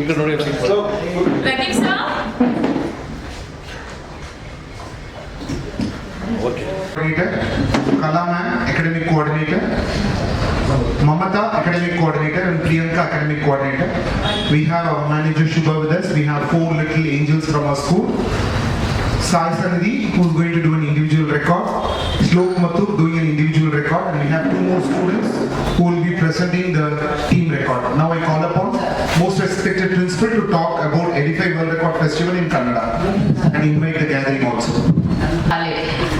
ఇక్కడ ನೋಡಿ Raqeeb sir? Okay. Kala ma'am academic coordinator Mamata, academic coordinator, and Priyanka, academic coordinator. We have our manager Shubha with us. We have four little angels from our school. Sai who's going to do individual record. Shlok Mathur doing an individual record. And we have two more students who will be presenting the team record. Now I call upon most respected principal to talk about Edify World Record Festival in Kannada and invite the gathering also.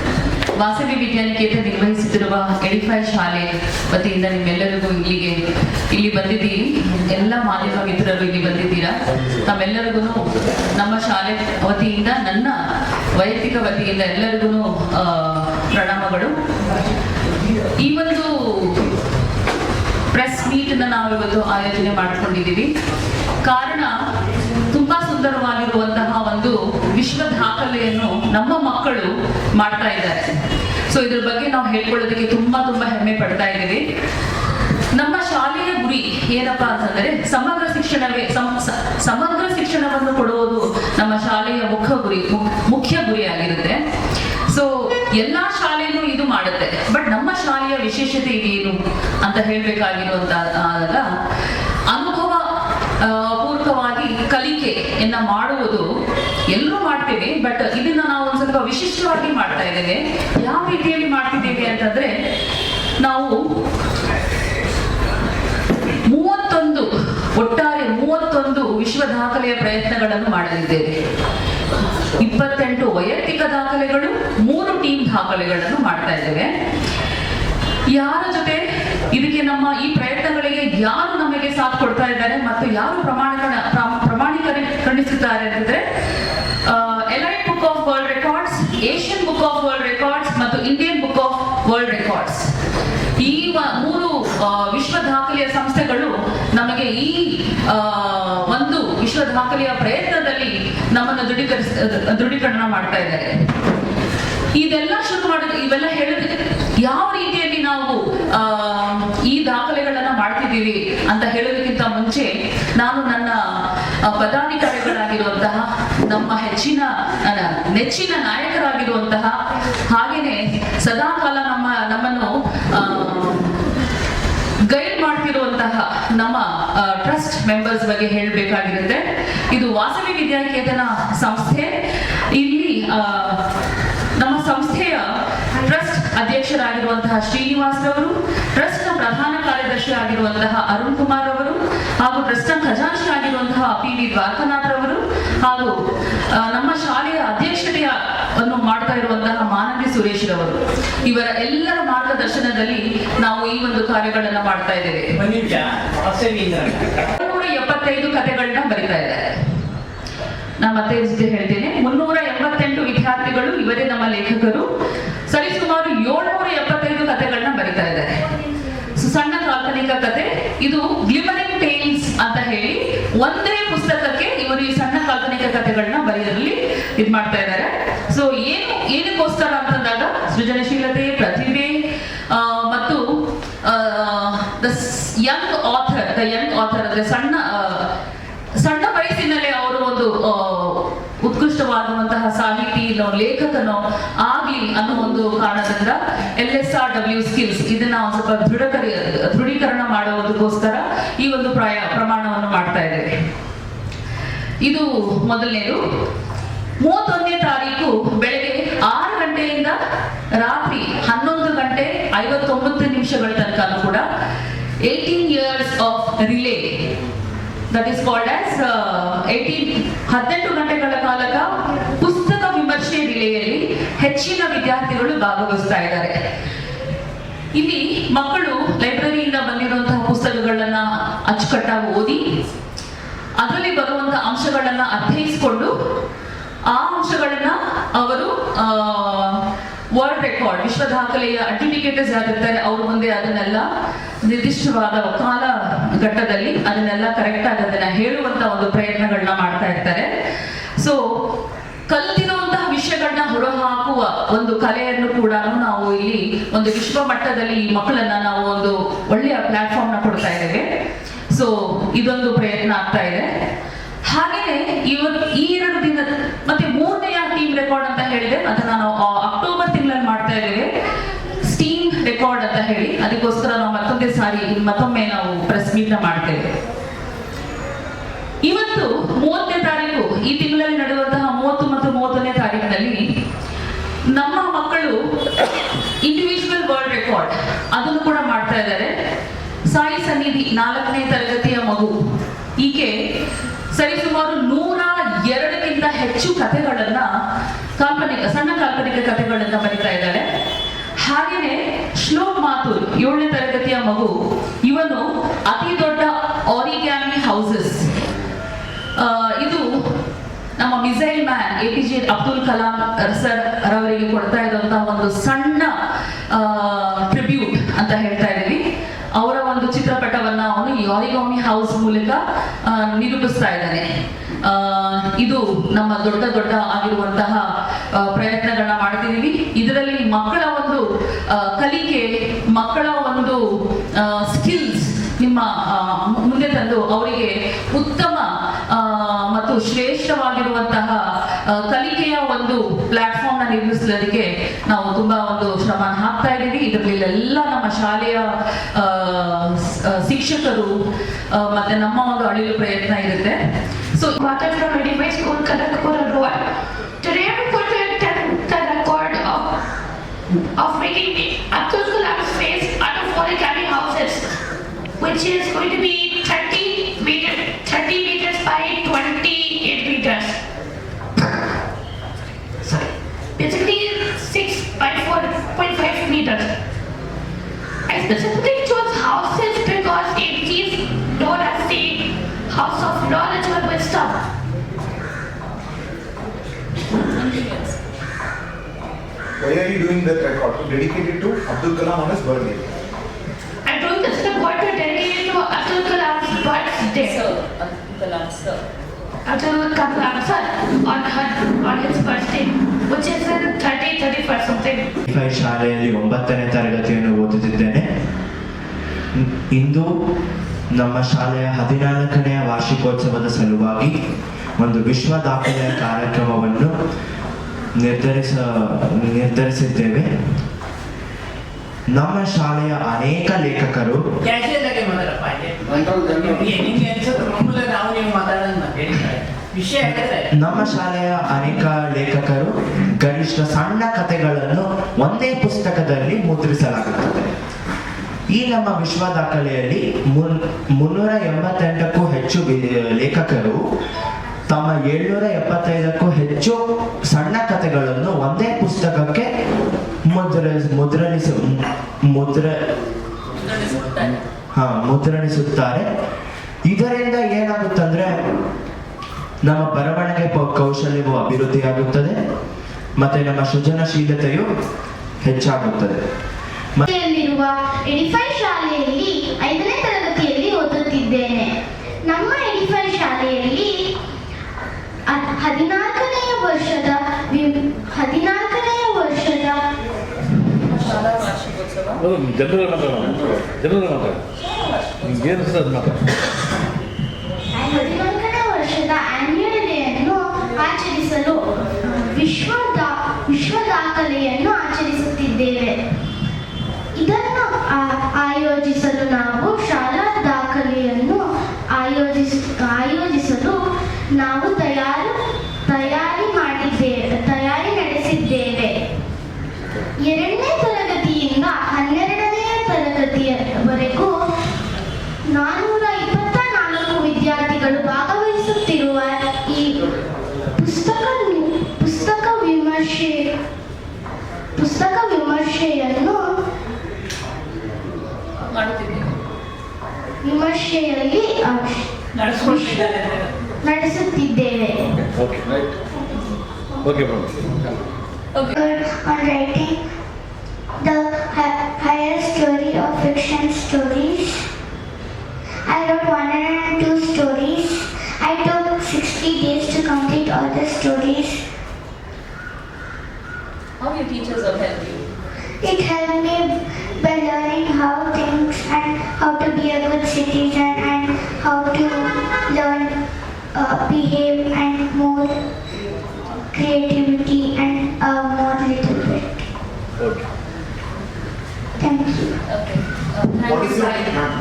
Vasavi Vidyaniketan ನಿರ್ವಹಿಸುತ್ತಿರುವ Edify ಶಾಲೆ ವತಿಯಿಂದ ನಿಮ್ಮೆಲ್ಲರಿಗೂ ಇಲ್ಲಿಗೆ ಇಲ್ಲಿ ಬಂದಿದ್ದೀರಿ. ಎಲ್ಲ ಮಾಧ್ಯಮ ಮಿತ್ರರು ಇಲ್ಲಿ ಬಂದಿದ್ದೀರಾ? ತಮ್ಮೆಲ್ಲರಿಗೂ ನಮ್ಮ ಶಾಲೆ ವತಿಯಿಂದ, ನನ್ನ ವೈಯಕ್ತಿಕ ವತಿಯಿಂದ ಎಲ್ಲರಿಗೂ ಪ್ರಣಾಮಗಳು. ಈ ಒಂದು ಪ್ರೆಸ್ ಮೀಟ್ನ ನಾವು ಇವತ್ತು ಆಯೋಜನೆ ಮಾಡಿಕೊಂಡಿದ್ದೀವಿ. ಕಾರಣ ತುಂಬಾ ಸುಂದರವಾಗಿರುವಂತಹ ಒಂದು ವಿಶ್ವ ದಾಖಲೆಯನ್ನು ನಮ್ಮ ಮಕ್ಕಳು ಮಾಡ್ತಾ ಇದ್ದಾರೆ. ಸೊ ಇದ್ರ ಬಗ್ಗೆ ನಾವು ಹೇಳ್ಕೊಳ್ಳೋದಕ್ಕೆ ತುಂಬಾ ತುಂಬಾ ಹೆಮ್ಮೆ ಪಡ್ತಾ ಇದ್ದೀವಿ. ನಮ್ಮ ಶಾಲೆಯ ಗುರಿ ಏನಪ್ಪಾ ಅಂತಂದ್ರೆ ಸಮಗ್ರ ಶಿಕ್ಷಣವೇ ಸಮಗ್ರ ಶಿಕ್ಷಣವನ್ನು ಕೊಡುವುದು ನಮ್ಮ ಶಾಲೆಯ ಮುಖ್ಯ ಗುರಿ ಮುಖ್ಯ ಮುಖ್ಯ ಗುರಿಯಾಗಿರುತ್ತೆ ಸೊ ಎಲ್ಲಾ ಶಾಲೆನೂ ಇದು ಮಾಡುತ್ತೆ. ಬಟ್ ನಮ್ಮ ಶಾಲೆಯ ವಿಶೇಷತೆ ಇದೇನು ಅಂತ ಹೇಳ್ಬೇಕಾಗಿರುವಂತ, ಆದಾಗ ಕಲಿಕೆಯನ್ನ ಮಾಡುವುದು ಎಲ್ಲರೂ ಮಾಡ್ತೀವಿ ಬಟ್ ಇದನ್ನ ನಾವು ಒಂದ್ ಸ್ವಲ್ಪ ವಿಶಿಷ್ಟವಾಗಿ ಮಾಡ್ತಾ ಇದ್ದೇವೆ. ಯಾವ ರೀತಿಯಲ್ಲಿ ಮಾಡ್ತಿದ್ದೀವಿ ಅಂತಂದ್ರೆ, ನಾವು ಮೂವತ್ತೊಂದು, ಒಟ್ಟಾರೆ ಮೂವತ್ತೊಂದು ವಿಶ್ವ ದಾಖಲೆಯ ಪ್ರಯತ್ನಗಳನ್ನು ಮಾಡಲಿದ್ದೇವೆ. ಇಪ್ಪತ್ತೆಂಟು ವೈಯಕ್ತಿಕ ದಾಖಲೆಗಳು, ಮೂರು ಟೀಮ್ ದಾಖಲೆಗಳನ್ನು ಮಾಡ್ತಾ ಇದ್ದೇವೆ. ಯಾರ ಜೊತೆ, ಇದಕ್ಕೆ ನಮ್ಮ ಈ ಪ್ರಯತ್ನಗಳಿಗೆ ಯಾರು ನಮಗೆ ಸಾಥ್ ಕೊಡ್ತಾ ಇದ್ದಾರೆ ಮತ್ತು ಯಾರು ಪ್ರಮಾಣೀಕರಣ ಪ್ರಾ- ಪ್ರಮಾಣೀಕರಿಸುತ್ತಾರೆ ಅಂತಂದ್ರೆ elite book of world records Asian book of world records ಮತ್ತು Indian book of world records ಈ ಮೂರು ವಿಶ್ವ ದಾಖಲೆಯ ಸಂಸ್ಥೆಗಳು ನಮಗೆ ಈ ಒಂದು ವಿಶ್ವ ದಾಖಲೆಯ ಪ್ರಯತ್ನದಲ್ಲಿ ನಮ್ಮನ್ನು ದೃಢೀಕರಿಸ, ದೃಢೀಕರಣ ಮಾಡ್ತಾ ಇದ್ದಾರೆ. ಇದೆಲ್ಲ ಶುರು ಮಾಡಿದ್ರೆ ಇವೆಲ್ಲ ಹೇಳಿದ್ರೆ ಯಾವ ರೀತಿಯಲ್ಲಿ ನಾವು ಈ ದಾಖಲೆಗಳನ್ನ ಮಾಡ್ತಿದ್ದೀವಿ ಅಂತ ಹೇಳೋದಕ್ಕಿಂತ ಮುಂಚೆ ನಾನು ನನ್ನ ಪದಾಧಿಕಾರಿಗಳಾಗಿರುವಂತಹ ನಮ್ಮ ಹೆಚ್ಚಿನ ನೆಚ್ಚಿನ ನಾಯಕರಾಗಿರುವಂತಹ ಹಾಗೇನೆ ಸದಾಕಾಲ ನಮ್ಮ, ನಮ್ಮನ್ನು ಗೈಡ್ ಮಾಡ್ತಿರುವಂತಹ ನಮ್ಮ ಟ್ರಸ್ಟ್ ಮೆಂಬರ್ಸ್ ಬಗ್ಗೆ ಹೇಳಬೇಕಾಗಿರುತ್ತೆ. ಇದು ವಾಸವಿ ವಿದ್ಯಾಕೇತನ ಸಂಸ್ಥೆ. ಇಲ್ಲಿ ನಮ್ಮ ಸಂಸ್ಥೆಯ ಟ್ರಸ್ಟ್ ಅಧ್ಯಕ್ಷರಾಗಿರುವಂತಹ ಶ್ರೀನಿವಾಸ್ ರವರು ಟ್ರಸ್ಟ್ನ ಪ್ರಧಾನ ಕಾರ್ಯದರ್ಶಿ ಆಗಿರುವಂತಹ ಅರುಣ್ ಕುಮಾರ್ ಅವರು ಹಾಗೂ ಪ್ರಸ್ತುತ ಖಜಾಂಶಿ ಆಗಿರುವಂತಹ ಪಿ ವಿ ದ್ವಾರಕನಾಥ್ ರವರು ಹಾಗೂ ನಮ್ಮ ಶಾಲೆಯ ಅಧ್ಯಕ್ಷತೆಯ ಅನ್ನು ಮಾಡ್ತಾ ಇರುವಂತಹ ಮಾನವಿ ಸುರೇಶ್ ರವರು. ಇವರ ಎಲ್ಲರ ಮಾರ್ಗದರ್ಶನದಲ್ಲಿ ನಾವು ಈ ಒಂದು ಕಾರ್ಯಗಳನ್ನ ಮಾಡ್ತಾ ಇದ್ದೇವೆ. ಮುನ್ನೂರ ಎಪ್ಪತ್ತೈದು ಕಥೆಗಳನ್ನ ಬರಿತಾ ಇದ್ದಾರೆ. ನಾನು ಮತ್ತೆ ಹೇಳ್ತೇನೆ. ಮುನ್ನೂರ ಎಂಬತ್ತೆಂಟು ವಿದ್ಯಾರ್ಥಿಗಳು ಇವರೇ ನಮ್ಮ ಲೇಖಕರು ಸರಿಸುಮಾರು ಏಳ್ನೂರ ಎಪ್ಪತ್ತೈದು ಕಥೆಗಳನ್ನ ಬರಿತಾ ಇದ್ದಾರೆ ಸೊ ಸಣ್ಣ ಕಾಲ್ಪನಿಕ ಕತೆ ಇದು ಗ್ಲಿಮರಿಂಗ್ ಟೇಲ್ಸ್ ಅಂತ ಹೇಳಿ ಒಂದೇ ಪುಸ್ತಕಕ್ಕೆ ಇವರು ಈ ಸಣ್ಣ ಕಾಲ್ಪನಿಕ ಕಥೆಗಳನ್ನ ಬರೆಯಲಿ ಇದ್ ಮಾಡ್ತಾ ಇದ್ದಾರೆ ಸೊ ಏನು, ಏನಕ್ಕೋಸ್ಕರ ಅಂತಂದಾಗ ಸೃಜನಶೀಲತೆ, ಪ್ರತಿಭೆ ಮತ್ತು the young author the young author ಅಂದ್ರೆ ಸಣ್ಣ ಸಣ್ಣ ವಯಸ್ಸಿನಲ್ಲೇ ಅವರು ಒಂದು ಉತ್ಕೃಷ್ಟವಾಗುವಂತಹ ಸಾಹಿತಿ ಸಾಹಿತಿನೋ ಲೇಖಕನೋ ಆಗ್ಲಿ ಅನ್ನೋ ಒಂದು ಕಾರಣದಿಂದ L S R W skills ಇದನ್ನ ಸ್ವಲ್ಪ ದೃಢಕರಿ, ದೃಢೀಕರಣ ಮಾಡುವುದಕ್ಕೋಸ್ಕರ ಈ ಒಂದು ಪ್ರಾಯ, ಪ್ರಮಾಣವನ್ನು ಮಾಡ್ತಾ ಇದ್ದೇವೆ ಇದು ಮೊದಲನೇದು. ಮೂವತ್ತೊಂದನೇ ತಾರೀಕು ಬೆಳಗ್ಗೆ ಆರು ಗಂಟೆಯಿಂದ ರಾತ್ರಿ ಹನ್ನೊಂದು ಗಂಟೆ ಐವತ್ತೊಂಬತ್ತು ನಿಮಿಷಗಳ ತನಕ ಕೂಡ eighteen years of relay that is called as eighteen ಹದಿನೆಂಟು ಗಂಟೆಗಳ ಕಾಲಕ ಪುಸ್ತಕ ವಿಮರ್ಶೆ ರಿಲೆಯಲ್ಲಿ ಹೆಚ್ಚಿನ ವಿದ್ಯಾರ್ಥಿಗಳು ಭಾಗವಹಿಸ್ತಾ ಇದ್ದಾರೆ. ಇಲ್ಲಿ ಮಕ್ಕಳು ಲೈಬ್ರರಿಯಿಂದ ಬಂದಿರುವಂತಹ ಪುಸ್ತಕಗಳನ್ನ ಅಚ್ಚುಕಟ್ಟಾಗಿ ಓದಿ ಅದರಲ್ಲಿ ಬರುವಂತಹ ಅಂಶಗಳನ್ನ ಅರ್ಥೈಸಿಕೊಂಡು ಆ ಅಂಶಗಳನ್ನ ಅವರು ವರ್ಲ್ಡ್ ರೆಕಾರ್ಡ್ ವಿಶ್ವ ದಾಖಲೆಯ ಅಡ್ಜುಡಿಕೇಟರ್ಸ್ ಯಾರಿರ್ತಾರೆ, ಅವ್ರ ಮುಂದೆ ಅದನ್ನೆಲ್ಲ ನಿರ್ದಿಷ್ಟವಾದ ಕಾಲ ಘಟ್ಟದಲ್ಲಿ ಅದನ್ನೆಲ್ಲ ಕರೆಕ್ಟ್ ಆಗಿ ಅದನ್ನ ಹೇಳುವಂತ ಒಂದು ಪ್ರಯತ್ನಗಳನ್ನ ಮಾಡ್ತಾ ಇರ್ತಾರೆ. ಸೊ ಕಲ್ತಿರುವಂತಹ ವಿಷಯಗಳನ್ನ ಹೊರಹಾಕುವ ಒಂದು ಕಲೆಯನ್ನು ಕೂಡ ನಾವು ಇಲ್ಲಿ ಒಂದು ವಿಶ್ವ ಮಟ್ಟದಲ್ಲಿ ಈ ಮಕ್ಕಳನ್ನ ನಾವು ಒಂದು ಒಳ್ಳೆಯ ಪ್ಲಾಟ್ಫಾರ್ಮ್ನ ಕೊಡ್ತಾ ಇದ್ದೇವೆ. ಸೊ ಇದೊಂದು ಪ್ರಯತ್ನ ಆಗ್ತಾ ಇದೆ. ಹಾಗೆಯೇ ಇವತ್ತು ಈ ಎರಡು ದಿನ ಮತ್ತೆ ಮೂರನೆಯ ಟೀಮ್ ರೆಕಾರ್ಡ್ ಅಂತ ಹೇಳಿದೆ ಅದನ್ನ ನಾವು ಅಕ್ಟೋಬರ್ ತಿಂಗಳಲ್ಲಿ ಮಾಡ್ತಾ ಇದ್ದೇವೆ. ಸ್ಟೀಮ್ ರೆಕಾರ್ಡ್ ಅಂತ ಹೇಳಿ. ಅದಕ್ಕೋಸ್ಕರ ನಾವು ಮತ್ತೊಂದೇ ಸಾರಿ ಮತ್ತೊಮ್ಮೆ ನಾವು ಪ್ರೆಸ್ ಮೀಟ್ ಮಾಡ್ತೇವೆ ಇವತ್ತು ಮೂವತ್ತನೇ ತಾರೀಕು, ಈ ತಿಂಗಳಲ್ಲಿ ನಡೆಯುವಂತಹ ಮೂವತ್ತು ಮತ್ತು ಮೂವತ್ತನೇ ತಾರೀಕಿನಲ್ಲಿ ನಮ್ಮ ಮಕ್ಕಳು ಇಂಡಿವಿಜುವಲ್ ವರ್ಲ್ಡ್ ರೆಕಾರ್ಡ್ ಅದನ್ನು ಕೂಡ ಮಾಡ್ತಾ ಇದ್ದಾರೆ. ಸಾಯಿ ಸನ್ನಿಧಿ ನಾಲ್ಕನೇ ತರಗತಿಯ ಮಗು. ಈಕೆ ಸರಿಸುಮಾರು ನೂರ ಎರಡಕ್ಕಿಂತ ಹೆಚ್ಚು ಕಥೆಗಳನ್ನ ಕಾಲ್ಪನಿಕ, ಸಣ್ಣ ಕಾಲ್ಪನಿಕ ಕಥೆಗಳನ್ನ ಬರಿತಾ ಇದ್ದಾಳೆ. ಹಾಗೆಯೇ ಶ್ಲೋಕ್ ಮಾಥುರ್ ಏಳನೇ ತರಗತಿಯ ಮಗು, ಇವನು ಅತಿ ದೊಡ್ಡ ಆರಿಗ್ಯಾಮಿ ಹೌಸಸ್ ಇದು ನಮ್ಮ missile man A P J Abdul Kalam sir ರವರಿಗೆ ಕೊಡ್ತಾ ಇರುವಂತಹ ಒಂದು ಸಣ್ಣ ಟ್ರಿಬ್ಯೂಟ್ ಅಂತ ಹೇಳ್ತಾ ಇದ್ದೀವಿ ಅವರ ಒಂದು ಚಿತ್ರಪಟವನ್ನ ಅವನು ಈ ಆರಿಗಾಮಿ ಹೌಸ್ ಮೂಲಕ ನಿರೂಪಿಸ್ತಾ ಇದ್ದಾನೆ ಇದು ನಮ್ಮ ದೊಡ್ಡ ದೊಡ್ಡ ಆಗಿರುವಂತಹ ಪ್ರಯತ್ನಗಳನ್ನ ಮಾಡ್ತಿದೀವಿ ಇದರಲ್ಲಿ ಮಕ್ಕಳ ಒಂದು ಕಲಿಕೆ, ಮಕ್ಕಳ ಒಂದು ಸ್ಕಿಲ್ಸ್ ನಿಮ್ಮ ಮುಂದೆ ತಂದು ಅವರಿಗೆ ಶ್ರೇಷ್ಠವಾಗಿರುವಂತಹ ಕಲಿಕೆಯ ಒಂದು ಪ್ಲಾಟ್ಫಾರ್ಮ್ನ ನಿರ್ಮಿಸಲಿಕ್ಕೆ ನಾವು ತುಂಬಾ ಒಂದು ಶ್ರಮ ಹಾಕ್ತಾ ಇದ್ದೀವಿ. ಇದರಲ್ಲಿ ಎಲ್ಲ ನಮ್ಮ ಶಾಲೆಯ ಶಿಕ್ಷಕರು ಮತ್ತೆ ನಮ್ಮ ಒಂದು ಅಳಿಲು ಪ್ರಯತ್ನ ಇರುತ್ತೆ. So Of of the Atul Kulam space phase and four cabin houses, which is going to be specifically chose houses because it is known as the house of knowledge or wisdom. Why are you doing that record? Dedicated to Abdul Kalam on his birthday. I'm doing this record to dedicate to Abdul Kalam's birthday. Sir, Abdul Kalam sir on her on his birthday, which is in 30 31st something. ಶಾಲೆಯಲ್ಲಿ ಒಂಬತ್ತನೇ ತರಗತಿಯನ್ನು ಓದುತ್ತಿದ್ದೇನೆ ಇಂದು ನಮ್ಮ ಶಾಲೆಯ ಹದಿನಾಲ್ಕನೆಯ ವಾರ್ಷಿಕೋತ್ಸವದ ಸಲುವಾಗಿ ಒಂದು ವಿಶ್ವ ದಾಖಲೆಯ ಕಾರ್ಯಕ್ರಮವನ್ನು ನಿರ್ಧರಿಸ ನಿರ್ಧರಿಸಿದ್ದೇವೆ ನಮ್ಮ ಶಾಲೆಯ ಅನೇಕ ಲೇಖಕರು ನಮ್ಮ ಶಾಲೆಯ ಅನೇಕ ಲೇಖಕರು ಗರಿಷ್ಠ ಸಣ್ಣ ಕಥೆಗಳನ್ನು ಒಂದೇ ಪುಸ್ತಕದಲ್ಲಿ ಮುದ್ರಿಸಲಾಗುತ್ತದೆ. ಈ ನಮ್ಮ ವಿಶ್ವ ದಾಖಲೆಯಲ್ಲಿ ಮುನ್ ಮುನ್ನೂರ ಎಂಬತ್ತೆಂಟಕ್ಕೂ ಹೆಚ್ಚು ಲೇಖಕರು ತಮ್ಮ ಏಳ್ನೂರ ಎಪ್ಪತ್ತೈದಕ್ಕೂ ಹೆಚ್ಚು ಸಣ್ಣ ಕಥೆಗಳನ್ನು ಒಂದೇ ಪುಸ್ತಕಕ್ಕೆ ಮುದ್ರ ಮುದ್ರಣಿಸ ಮುದ್ರ ಹಾ, ಮುದ್ರಣಿಸುತ್ತಾರೆ. ಇದರಿಂದ ಏನಾಗುತ್ತಂದ್ರೆ ನಮ್ಮ ಬರವಣಿಗೆ ಕೌಶಲ್ಯವು ಅಭಿವೃದ್ಧಿಯಾಗುತ್ತದೆ, ಮತ್ತೆ ನಮ್ಮ ಸೃಜನಶೀಲತೆಯು ಹೆಚ್ಚಾಗುತ್ತದೆ. ಎಡಿಫೈ ಶಾಲೆಯಲ್ಲಿ ಐದನೇ ತರಗತಿಯಲ್ಲಿ ಓದುತ್ತಿದ್ದೇನೆ. ನಮ್ಮ ಎಡಿಫೈ ಶಾಲೆಯಲ್ಲಿ ಹದಿನಾಲ್ಕನೆಯ ವರ್ಷದ ಹದಿನಾಲ್ಕನೆಯ ಜನರಲ್ ಮಾತಾಡೋಣ ಜನರಲ್ ಮಾತಾಡ ನಿಮ್ಗೇನು ಸರ್ ಮಾತಾಡ ವರ್ಷದ ಆಚರಿಸಲು ವಿಶ್ವದ ವಿಶ್ವ ದಾಖಲೆಯನ್ನು ಆಚರಿಸುತ್ತಿದ್ದೇವೆ. ಇದನ್ನು ಆ- ಆಯೋಜಿಸಲು ನಾವು ಶಾಲಾ ದಾಖಲೆಯನ್ನು ಆಯೋಜಿಸ ಆಯೋಜಿಸಲು ನಾವು ತಯಾರು ತಯಾರಿ ಮಾಡಿದ್ದೇವೆ ತಯಾರಿ ನಡೆಸಿದ್ದೇವೆ. ಎರಡನೇ ತರಗತಿಯವರೆಗೂ ನಾನ್ನೂರ ಇಪ್ಪತ್ತ ನಾಲ್ಕು ವಿದ್ಯಾರ್ಥಿಗಳು ಭಾಗವಹಿಸುತ್ತಿರುವ ಈ ಪುಸ್ತಕ ಪುಸ್ತಕ ವಿಮರ್ಶೆ ಪುಸ್ತಕ ವಿಮರ್ಶೆಯನ್ನು ವಿಮರ್ಶೆಯಲ್ಲಿ ನಡೆಸುತ್ತಿದ್ದೇವೆ. Okay right higher story of fiction stories. I wrote 102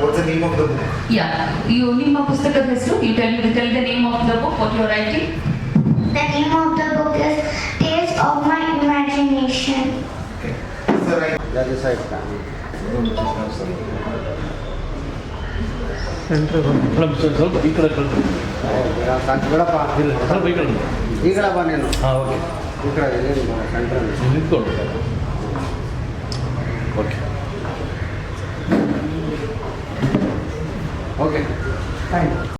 What's the name of the book? Yeah ಇವು ನಿಮ್ಮ ಪುಸ್ತಕದ ಹೆಸರು you tell tell the name of the book what you writing The name of the book is Tales of My Imagination. Sir, I madam ಸ್ವಲ್ಪ ಈ ಕಡೆ ಕಳ್ಸಿ ಬಿಡಪ್ಪ ಇಲ್ಲ ಸ್ವಲ್ಪ ಈ ಕಡೆ ಈಗಲಪ್ಪ ನೀನು. ಹಾಂ ಓಕೆ. ಈ ಕಡೆ ಇಲ್ಲಿ ಸೆಂಟ್ರಲ್ ನಿಂತ್ಕೊಂಡು ಓಕೆ ಓಕೆ